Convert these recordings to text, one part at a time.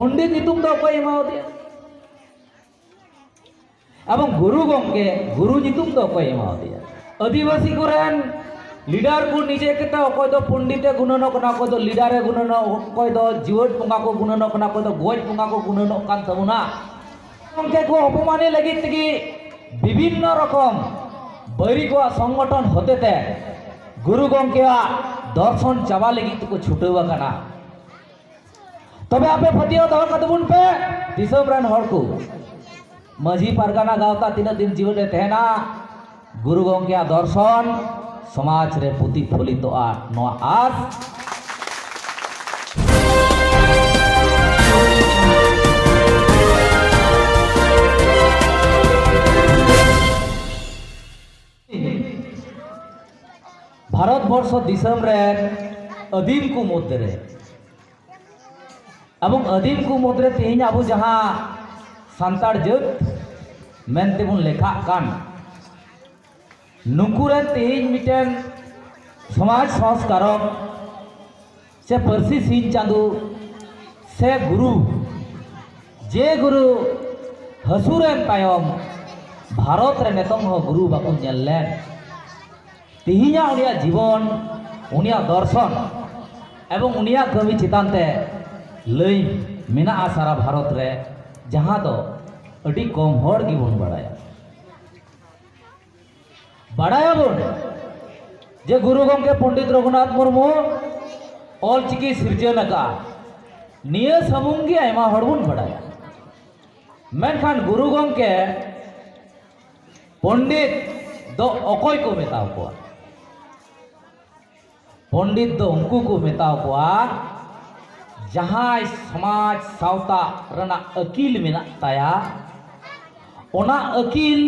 પંડિત હિતુમ তো કોઈ એમાં এবং গুরু গঙ্গে গুরু নিতুম তো কই এমা আদিবাসী কোরেন, লিডার কো নিজে কেটা কই তো পণ্ডিতে গুণন কনা কই তো লিডারে গুণন কই তো জীবন পঙ্গা কো গুণন কনা কই তো গজ পঙ্গা কো গুণন কান তাবুনা গঙ্গে কো অপমানে লাগি তকি বিভিন্ন রকম বৈরি কো সংগঠন হতেতে গুরু গঙ্গে দর্শন চাওয়া লাগি তো ছুটাওয়া কানা। तब आपे फतियो दवा कदमुन को मजी परगना गावता तीन दिन जीवन रहते हैं ना गुरुगों के समाज रे प्रतिफलित फुली तो आ भारत वर्ष दिसम रे अधीन को मोते रे अब आदिम को मुद्रे तेज अब जहाँ सान जनते मनतेबन लेखा नुकुरे तेज मिटन समाज संस्कारक से पारसी सिंह चांदू से गुरु जे गुरु हसुरन तायम भारत रे नेतम हो गुरु बाको नेलेन जीवन उनिया दर्शन एवं उनिया कमी चितानते लई मे सारा भारत रे जहाँ तो अभी कम बड़ा बड़ा जे गुरु गमे पंडित रघुनाथ मुर्मू ऑल चिकी सृजन का सामूँगा गुरु गमे पंडित दोय को मताव पंडित दो उनको को मताव जहाँ समाज सावता अकिल अकिल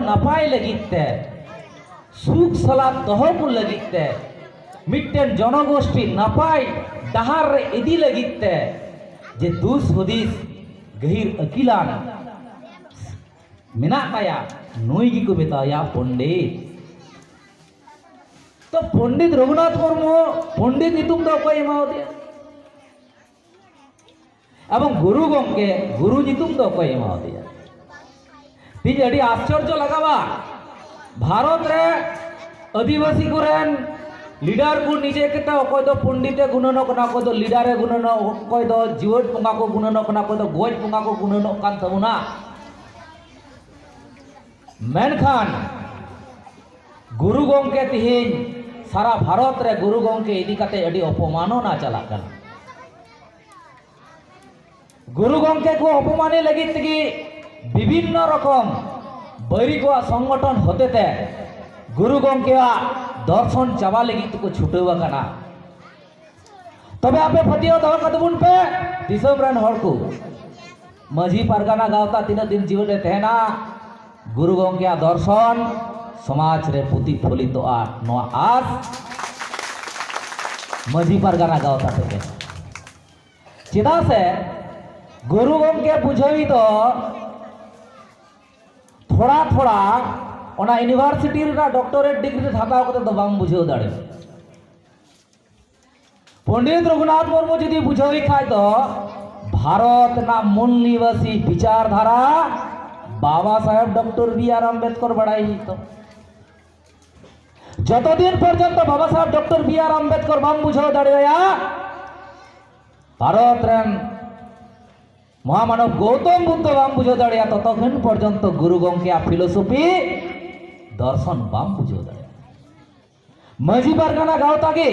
नपाय सुख सला तहबे मिट्ट जनगोष्ठी नपाय डहारे इदी लगते जे दूस हदीस गहिर अकिलान। मेना नुगे को मतया पंडित। तो पंडित रघुनाथ मुर्मू, पंडित नितुम दो एमावदे अब गुरु गमे गुरु नितुम दो एमावदे तीन अड़ी आश्चर्य लगावा। भारत रे अधिवासी को लीडर को निजे तो पंडित गुणन तो लीडर गुणन तो जीवन पंगा को गुणन गज तो पंगा को गुणन मेनखान, गुरु गमे तेहन सारा भारत रे गुरु गंके इदीकते अड़ी अपमानना चलाक गुरु गंके को अपमानी लगी तगी विभिन्न रकम बैरी को संगठन होते ते गुरु गंगे दर्शन चाबा लगी तक छुटवा कना तबे आपे फतियो दवा कदबुन पे दिसम रन को मजी परगना गावता तीन दिन जीवन रहते ना गुरु गंगे दर्शन समाज रे प्रतिफलित तो आर्ट नवा आर्ट मजी पारगाना गावता थे तो चेदा से गुरु गमके बुझेवी तो थोड़ा थोड़ा ओना यूनिवर्सिटी रा डॉक्टरेट डिग्री थाका ओते तो बम बुझे दाड़े। पंडित रघुनाथ मुर्मू जदी बुझे खाय तो भारत ना मूल निवासी विचारधारा Baba Saheb doctor B R Ambedkar बड़ाई ही तो। যতদিন পর্যন্ত বাবা সাহেব ডক্টর বি আর আম্বেদকর বাম বুঝেও দাঁড়িয়ে ভারতের মহামানব গৌতম বুদ্ধ বাম বুঝেও দাঁড়িয়ে ততক্ষণ পর্যন্ত গুরুগঙ্কে ফিলোসফি দর্শন বাম বুঝেও দাঁড়িয়ে মাঝি পারখানা গাও তাকে,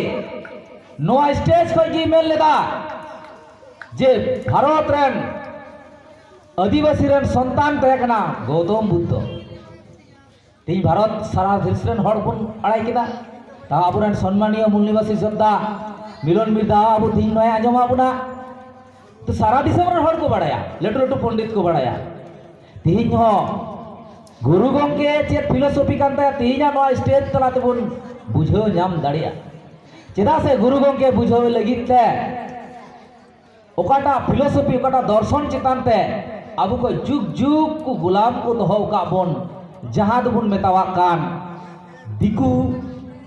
নোয়া স্টেজ কয়েক ইমেল লেদা, যে ভারতের আদিবাসীর সন্তান তহেকনা গৌতম বুদ্ধ। तेज भारत सारा धीरे हड़बन आड़ाई अब सम्मानीय मूल निवासी जोधा मिलन मिर्दा अब तीन नए आज़म अबना तो सारा दिसम को बड़ा लटू लटू पंडित को बड़ा तीन गुरु गमे चेत फिलोसफी तीन स्टेज तला बुझे नाम दाड़ा चेदा से गुरु गमे बुझे लगते फिलोसफी दर्शन चितानते अब को जुग जुग को गुलाम को दोबन जहाँ दोबन मेतावान दिकू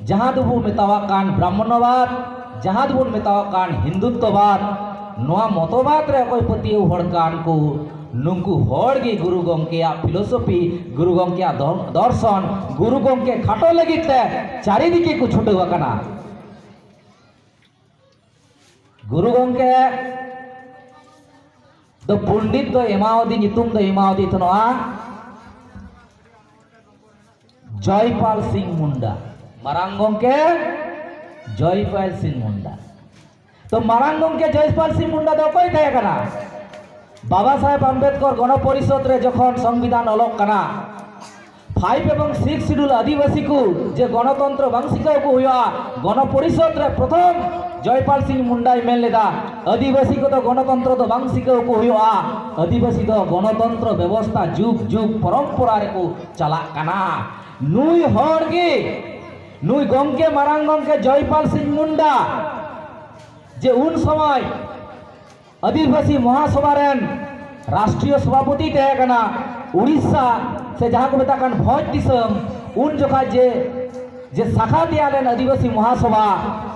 जहाँ दोबन मेतावान ब्राह्मणवाद जहाँ दोबन मेतावान हिंदुत्वाद मतबाद पतियोड़ को नुकु गुरु गंके फिलोसफी गुरु गंके दर्शन गुरु गंके खाटो लगे चारिदिके को छुटना गुरु गंके पंडित दो एमादी दो एमादी জয়পাল সিং মুন্ডা। মারাঙ্গমকে জয়পাল সিং মুন্ডা। તો মারাঙ্গমকে জয়পালসিং মুন্ডা তো কই থাকে কানা বাবা সাহেব আম্বেদকর গণপরিষদরে যখন সংবিধান অলক কানা ફાઇવ એવં સિક્સ શેડ્યુલ આદિવાસીકુ જે ગણતંત્ર વંશિકાકુ હુયા ગણપરિષદરે પ્રથમ জয়পাল সিং মুন্ডা মেন লেদা আদিবাসী কত গণতন্ত্র তো বংশিক আদিবাসী তো গণতন্ত্র ব্যবস্থা যুগ যুগ পরম্পরা রে চালা নুই হর নুই গমকে মারাং গমকে জয়পাল সিং মুন্ডা যে উন সময় আদিবাসী মহাসভা রেন রাষ্ট্রীয় সভাপতি তহে কানা উড়িষ্যা সে যাহা কো মেতা কান ভোজ দিসম উন জোখা যে যে শাখা দিয়ালেন আদিবাসী মহাসভা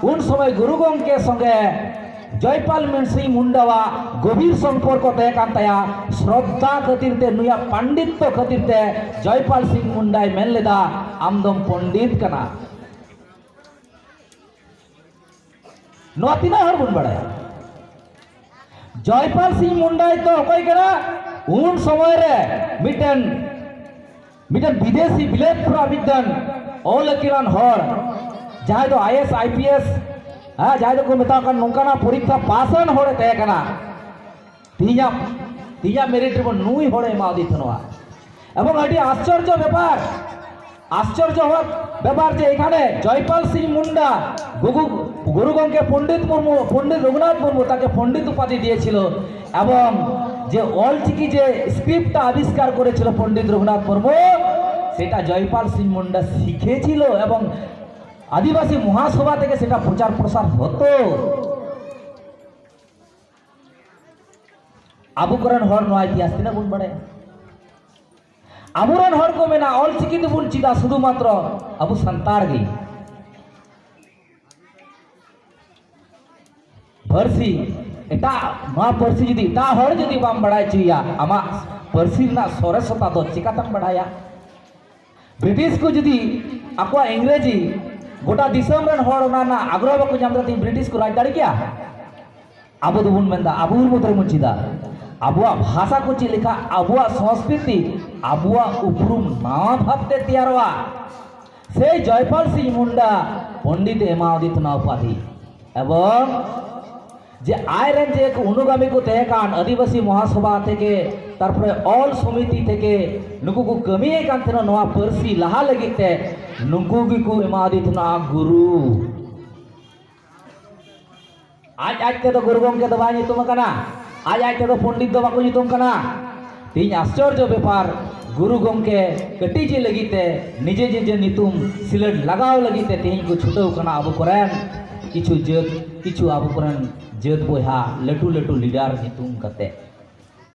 উন সময় গুরু গঙ্কে সঙ্গে জয়পাল সিং মুন্ডাওয়া গভীর সম্পর্ক তহে কান তায়া শ্রদ্ধা খাতির তে নুয়া পাণ্ডিত্য খাতির তে জয়পাল সিং মুন্ডাই মেন লেদা আমদম পণ্ডিত কানা ᱱᱚᱣᱟ ᱛᱤᱱᱟᱹᱜ ᱦᱚᱲ ᱵᱚᱱ ᱵᱟᱲᱟᱭᱟ જયપાલ સિંહ મુંડાએ તો કઈ કર્યા ઉન સમયે મિટન મિટન વિદેશી વિલેજ ફ્રા મિટન ઓલકિરાન હર જાહે તો આઈએસ આઈપીએસ હા જાહે તો કોઈ મતા કન નોંકાના પરીક્ષા પાસન હોડે તે કના તીજા તીજા મેરિટ રે નુઈ હોડે એમાં આદિતનવા এবং এটি আশ্চর্য ব্যাপার আশ্চর্য হওয়ার ব্যাপার যে এখানে জয়পাল সিং মুন্ডা গুরু গুরু গঙ্কে পণ্ডিত মুর্মু, পণ্ডিত রঘুনাথ মুর্মু তাকে পণ্ডিত উপাধি দিয়েছিল এবং যে অলচিকি যে স্ক্রিপ্টটা আবিষ্কার করেছিল পণ্ডিত রঘুনাথ মুর্মু, সেটা জয়পাল সিং মুন্ডা শিখেছিল এবং আদিবাসী মহাসভা থেকে সেটা প্রচার প্রসার হতো। আবু করেন হর, নয় ইতিহাস, তিনা গুণ বাড়ে। आमरन हर को मेना ऑल चिकित बुन चिदा सुधु मात्र अब संतार गई परसी एटा मा परसी जदी ता हर जदी बाम बड़ा चिया अमा परसी ना सरसता तो चिकातम बढ़ाया ब्रिटिश को जी अक्वा अंग्रेज़ी गोटा दिसम रन हर ना ना आग्रह को जमरती ब्रिटिश को राजदारी किया अब दुबुन मेंदा अबुर मुद्र मुचिदा अबुआ भाषा को चिलिखा अबुआ संस्कृति अब उपरूम नाम भक्त तैयारवा से जयपाल सिंह मुंडा पंडित एमावदित उपाधि एवं जे आयर जे एक अनुगामी को तेकान आदिवासी महासभा थेके तरफे ऑल समिति थेके नुकु को कमी एक अंतरा नवा परसी लहा लगीते नुकु की को इमादित ना गुरु आज आज के तो गुरु गोम के दवाई तुम कना आज आज के तो पंडित दवा को जी तुम कना तीन आश्चर्य बेपार गुरु गमके कटीज लगीते, निजे निजे नितुम सिलेट लगाव लगीते, तीन को छुटव कना अब करन। किछु जत, किचु अब करन जत बोहा लटू लटू लीडर नितुम कते।